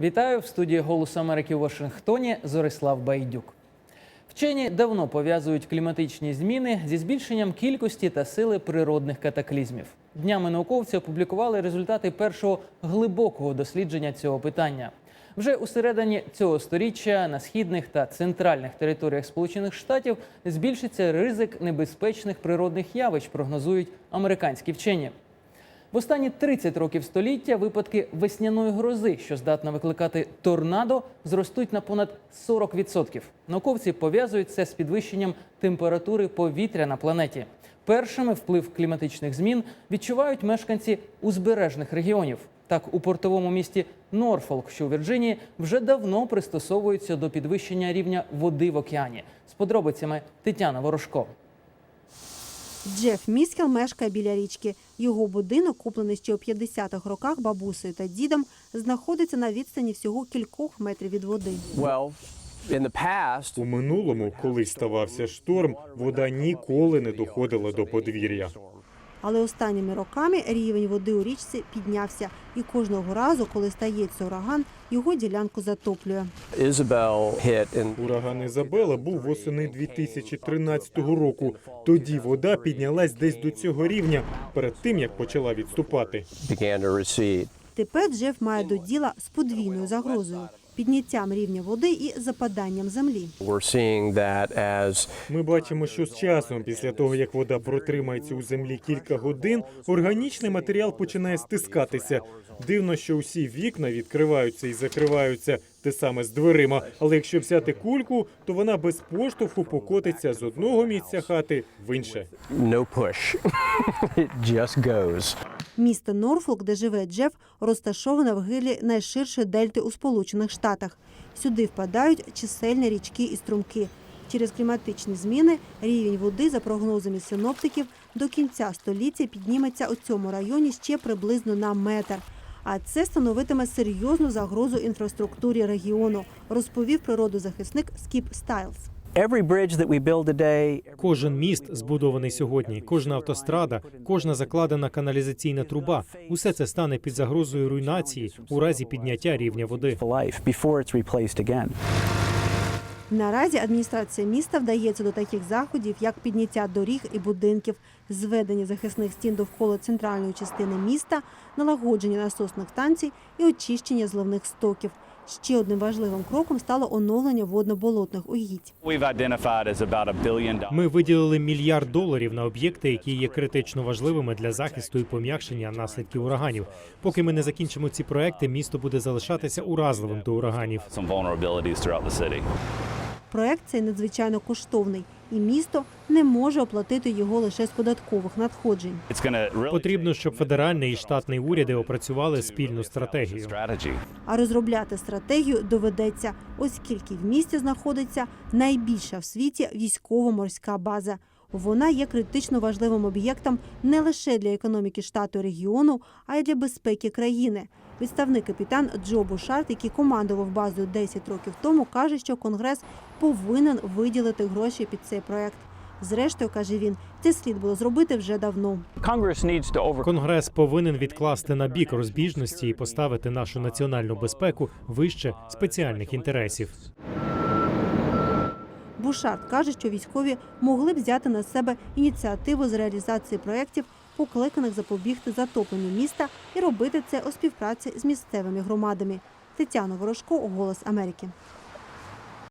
Вітаю в студії Голос Америки у Вашингтоні. Зорислав Байдюк. Вчені давно пов'язують кліматичні зміни зі збільшенням кількості та сили природних катаклізмів. Днями науковці опублікували результати першого глибокого дослідження цього питання. Вже у середині цього сторіччя на східних та центральних територіях Сполучених Штатів збільшиться ризик небезпечних природних явищ, прогнозують американські вчені. В останні 30 років століття випадки весняної грози, що здатна викликати торнадо, зростуть на понад 40%. Науковці пов'язують це з підвищенням температури повітря на планеті. Першими вплив кліматичних змін відчувають мешканці узбережних регіонів. Так, у портовому місті Норфолк, що у Вірджинії, вже давно пристосовуються до підвищення рівня води в океані. З подробицями Тетяна Ворожко. Джеф Міскел мешкає біля річки. Його будинок, куплений ще у 50-х роках бабусею та дідом, знаходиться на відстані всього кількох метрів від води. Well, in the past, У минулому, коли ставався шторм, вода ніколи не доходила до подвір'я. Але останніми роками рівень води у річці піднявся, і кожного разу, коли стається ураган, його ділянку затоплює. Ураган Ізабела був восени 2013 року. Тоді вода піднялась десь до цього рівня перед тим, як почала відступати. Тепер Джеф має до діла з подвійною загрозою підняттям рівня води і западанням землі. Ми бачимо, що з часом, після того як вода протримається у землі кілька годин, органічний матеріал починає стискатися. Дивно, що усі вікна відкриваються і закриваються те саме з дверима. Але якщо взяти кульку, то вона без поштовху покотиться з одного місця хати в інше. no push. it just goes. Місто Норфолк, де живе Джеф, розташоване в гилі найширшої дельти у Сполучених Штатах. Сюди впадають чисельні річки і струмки. Через кліматичні зміни рівень води, за прогнозами синоптиків, до кінця століття підніметься у цьому районі ще приблизно на метр. А це становитиме серйозну загрозу інфраструктурі регіону, розповів природозахисник Скіп Стайлз. Кожен міст збудований сьогодні, кожна автострада, кожна закладена каналізаційна труба усе це стане під загрозою руйнації у разі підняття рівня води. Наразі адміністрація міста вдається до таких заходів, як підняття доріг і будинків, зведення захисних стін довкола центральної частини міста, налагодження насосних станцій і очищення зливних стоків. Ще одним важливим кроком стало оновлення водно-болотних угідь. Ми виділили мільярд доларів на об'єкти, які є критично важливими для захисту і пом'якшення наслідків ураганів. Поки ми не закінчимо ці проекти, місто буде залишатися уразливим до ураганів. Проект цей надзвичайно коштовний, і місто не може оплатити його лише з податкових надходжень. Потрібно, щоб федеральний і штатний уряди опрацювали спільну стратегію. А розробляти стратегію доведеться, оскільки в місті знаходиться найбільша в світі військово-морська база. Вона є критично важливим об'єктом не лише для економіки штату і регіону, а й для безпеки країни. Відставний капітан Джо Бушарт, який командував базою 10 років тому, каже, що Конгрес повинен виділити гроші під цей проект. Зрештою, каже він, це слід було зробити вже давно. Конгрес повинен відкласти на бік розбіжності і поставити нашу національну безпеку вище спеціальних інтересів. Бушарт каже, що військові могли б взяти на себе ініціативу з реалізації проєктів, покликаних запобігти затопленню міста, і робити це у співпраці з місцевими громадами. Тетяна Ворожко, Голос Америки.